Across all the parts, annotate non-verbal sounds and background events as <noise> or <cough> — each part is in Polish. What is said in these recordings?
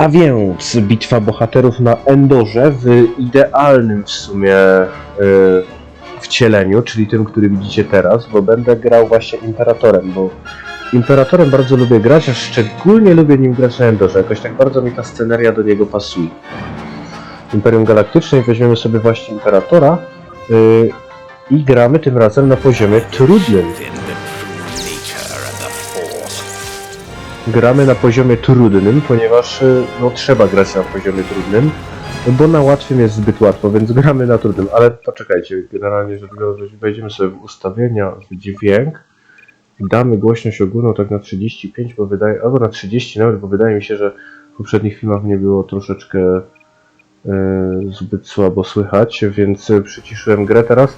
A więc bitwa bohaterów na Endorze w idealnym w sumie y, wcieleniu, czyli tym, który widzicie teraz, bo będę grał właśnie Imperatorem, bo Imperatorem bardzo lubię grać, a szczególnie lubię nim grać na Endorze. Jakoś tak bardzo mi ta sceneria do niego pasuje. Imperium Galaktyczne i weźmiemy sobie właśnie Imperatora y, i gramy tym razem na poziomie trudnym. Gramy na poziomie trudnym, ponieważ y, no, trzeba grać na poziomie trudnym, bo na łatwym jest zbyt łatwo, więc <laughs> gramy na trudnym. Ale poczekajcie, generalnie rzecz biorąc, wejdziemy sobie w ustawienia, w dźwięk, damy głośność ogólną tak na 35, bo wydaje, albo na 30 nawet, bo wydaje mi się, że w poprzednich filmach mnie było troszeczkę y, zbyt słabo słychać, więc y, przyciszyłem grę teraz.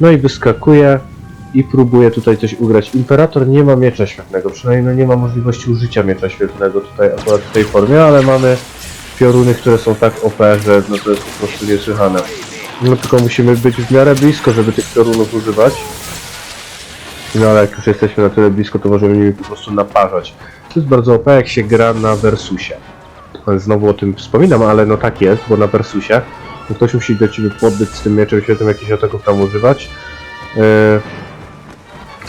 No i wyskakuję i próbuję tutaj coś ugrać. Imperator nie ma miecza świetlnego, przynajmniej no nie ma możliwości użycia miecza świetlnego tutaj akurat w tej formie, ale mamy pioruny, które są tak OP, że no to jest po prostu niesłychane. No tylko musimy być w miarę blisko, żeby tych piorunów używać. No ale jak już jesteśmy na tyle blisko, to możemy nimi po prostu naparzać. To jest bardzo OP, jak się gra na Versusie. Znowu o tym wspominam, ale no tak jest, bo na Versusie ktoś musi do ciebie podbyć z tym mieczem świetnym, jakichś ataków tam używać. Yy,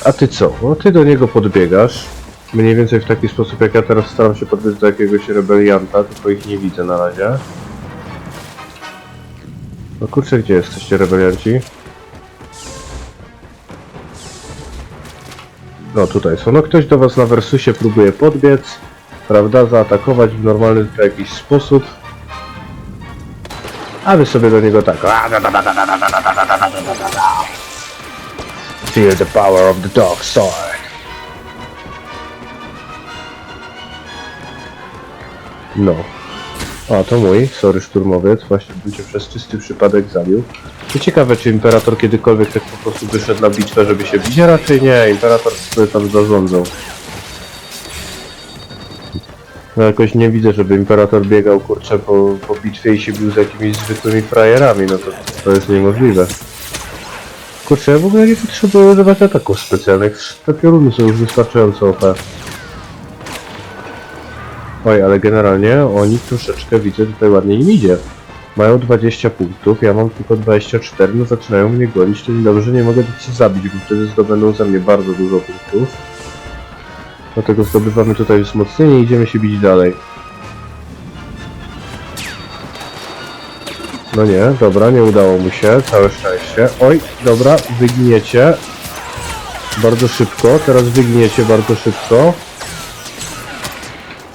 a ty co? No ty do niego podbiegasz. Mniej więcej w taki sposób, jak ja teraz staram się podbiec do jakiegoś rebelianta, tylko ich nie widzę na razie. No kurczę, gdzie jesteście rebelianci? No tutaj są. No ktoś do was na Versusie próbuje podbiec, prawda, zaatakować w normalny w jakiś sposób. A wy sobie do niego tak. Feel the power of the dark side. No. A, to mój, sorry szturmowiec, właśnie bym cię przez czysty przypadek zabił. Ciekawe, czy Imperator kiedykolwiek tak po prostu wyszedł na bitwę, żeby się bić? A raczej nie, Imperator sobie tam zarządzał. No jakoś nie widzę, żeby Imperator biegał, kurczę, po, po bitwie i się bił z jakimiś zwykłymi frajerami, no to, to jest niemożliwe. Kurczę, ja w ogóle nie potrzebuję używać ataków specjalnych, te pioruny są już wystarczająco OP. Oj, ale generalnie oni troszeczkę widzę tutaj ładnie im idzie. Mają 20 punktów, ja mam tylko 24, no zaczynają mnie gonić, to dobrze, nie mogę się zabić, bo wtedy zdobędą ze mnie bardzo dużo punktów. Dlatego zdobywamy tutaj wzmocnienie i idziemy się bić dalej. No nie, dobra, nie udało mu się, całe szczęście. Oj, dobra, wyginiecie. Bardzo szybko, teraz wyginiecie bardzo szybko.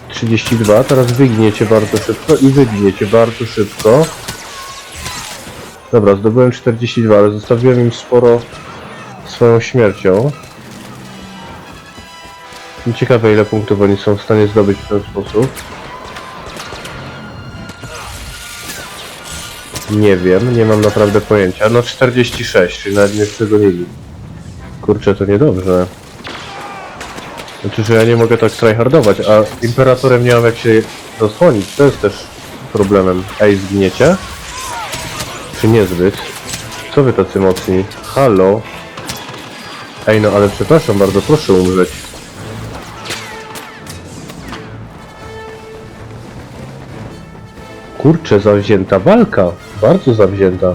32, teraz wyginiecie bardzo szybko i wyginiecie bardzo szybko. Dobra, zdobyłem 42, ale zostawiłem im sporo swoją śmiercią. Ciekawe ile punktów oni są w stanie zdobyć w ten sposób. Nie wiem, nie mam naprawdę pojęcia. No 46, czyli nawet nie przegonili. Kurczę, to niedobrze. Znaczy, że ja nie mogę tak tryhardować, a Imperatorem nie mam jak się zasłonić. To jest też problemem. Ej, zgniecie? Czy niezbyt? Co wy tacy mocni? Halo? Ej, no ale przepraszam bardzo, proszę umrzeć. Kurczę, zawzięta walka. Bardzo zawzięta.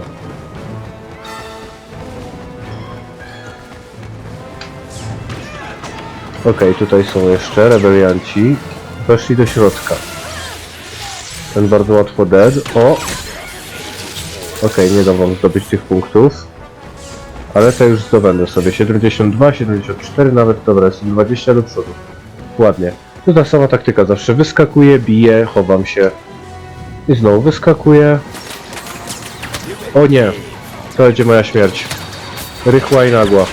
Okej, tutaj są jeszcze rebelianci. Weszli do środka. Ten bardzo łatwo dead. O! Okej, nie dam wam zdobyć tych punktów. Ale to już zdobędę sobie. 72, 74 nawet. Dobra, jestem 20 do przodu. Ładnie. To ta sama taktyka. Zawsze wyskakuję, biję, chowam się. I znowu wyskakuję. O nie! To będzie moja śmierć. Rychła i nagła.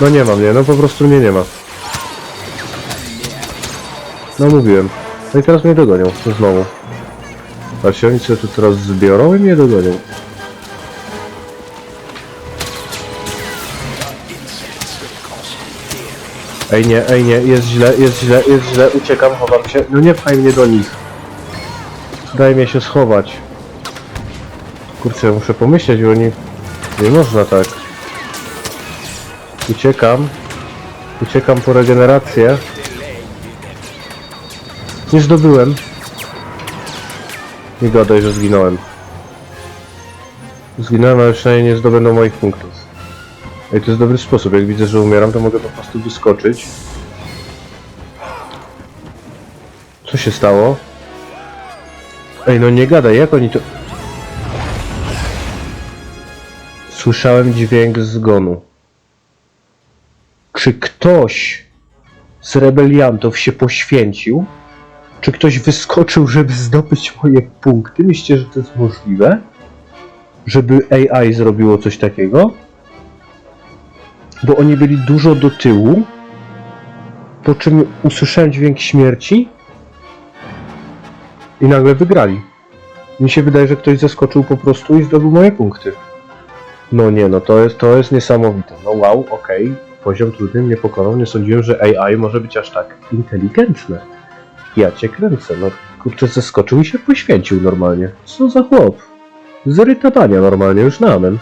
No nie ma mnie, no po prostu mnie nie ma. No mówiłem. No i teraz mnie dogonią, znowu. Patrzcie, oni sobie tu teraz zbiorą i mnie dogonią. Ej nie, ej nie, jest źle, jest źle, jest źle, uciekam, chowam się. No nie pchaj mnie do nich. Daj mnie się schować. Kurczę, muszę pomyśleć, bo nie... Nie można tak. Uciekam. Uciekam po regenerację. Nie zdobyłem. Nie gadaj, że zginąłem. Zginąłem, ale przynajmniej nie zdobędą moich punktów. Ej, to jest dobry sposób. Jak widzę, że umieram, to mogę po prostu wyskoczyć. Co się stało? Ej, no nie gadaj, jak oni to... Słyszałem dźwięk zgonu. Czy ktoś z rebeliantów się poświęcił? Czy ktoś wyskoczył, żeby zdobyć moje punkty? Myślicie, że to jest możliwe? Żeby AI zrobiło coś takiego? Bo oni byli dużo do tyłu, po czym usłyszałem dźwięk śmierci i nagle wygrali. Mi się wydaje, że ktoś zaskoczył po prostu i zdobył moje punkty. No nie, no to jest, to jest niesamowite. No wow, okej, poziom trudny mnie pokonał. Nie sądziłem, że AI może być aż tak inteligentne. Ja cię kręcę, no kurczę, zaskoczył i się poświęcił normalnie. Co za chłop? Z irytowania normalnie, już na amen.